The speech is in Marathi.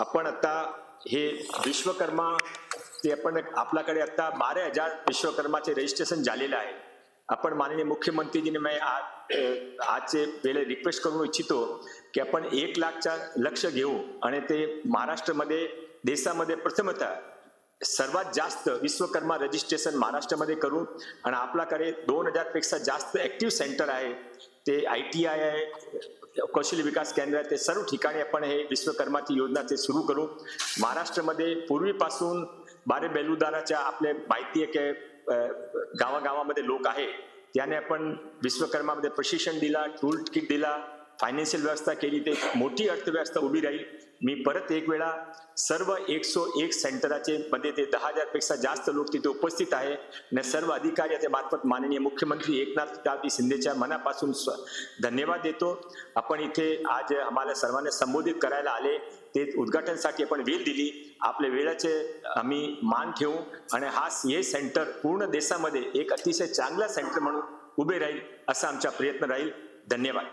आपण आता हे विश्वकर्मा ते आपण आपल्याकडे आता बारा हजार विश्वकर्माचे रजिस्ट्रेशन झालेलं आहे. आपण माननीय मुख्यमंत्रीजीने मी आज आजचे वेळे रिक्वेस्ट करू इच्छितो की आपण एक लाखचा लक्ष घेऊ आणि ते महाराष्ट्रामध्ये देशामध्ये प्रथमतः सर्वात जास्त विश्वकर्मा रजिस्ट्रेशन महाराष्ट्रामध्ये करू आणि आपल्याकडे दोन हजारपेक्षा जास्त ॲक्टिव्ह सेंटर आहे. ते आय टी आय आहे कौशल्य विकास केंद्र आहे ते सर्व ठिकाणी आपण हे विश्वकर्माची योजना ते सुरू करू. महाराष्ट्रामध्ये पूर्वीपासून बारे बेलुदाराच्या आपले माहिती आहे की गावागावामध्ये लोक आहे. त्याने आपण विश्वकर्मामध्ये प्रशिक्षण दिला टूल किट दिला. फायनान्शियल व्यवस्था केली ते मोठी अर्थव्यवस्था उभी राहील. मी परत एक वेळा सर्व एकशे एक सेंटराचे मध्ये ते दहा हजारपेक्षा जास्त लोक तिथे उपस्थित आहे. आणि सर्व अधिकारी याच्या मार्फत माननीय मुख्यमंत्री एकनाथ दादी शिंदेच्या मनापासून धन्यवाद देतो. आपण इथे आज आम्हाला सर्वांना संबोधित करायला आले. ते उद्घाटनसाठी आपण वेळ दिली. आपल्या वेळाचे आम्ही मान ठेवू आणि हा हे सेंटर पूर्ण देशामध्ये एक अतिशय चांगला सेंटर म्हणून उभे राहील असा आमचा प्रयत्न राहील. धन्यवाद.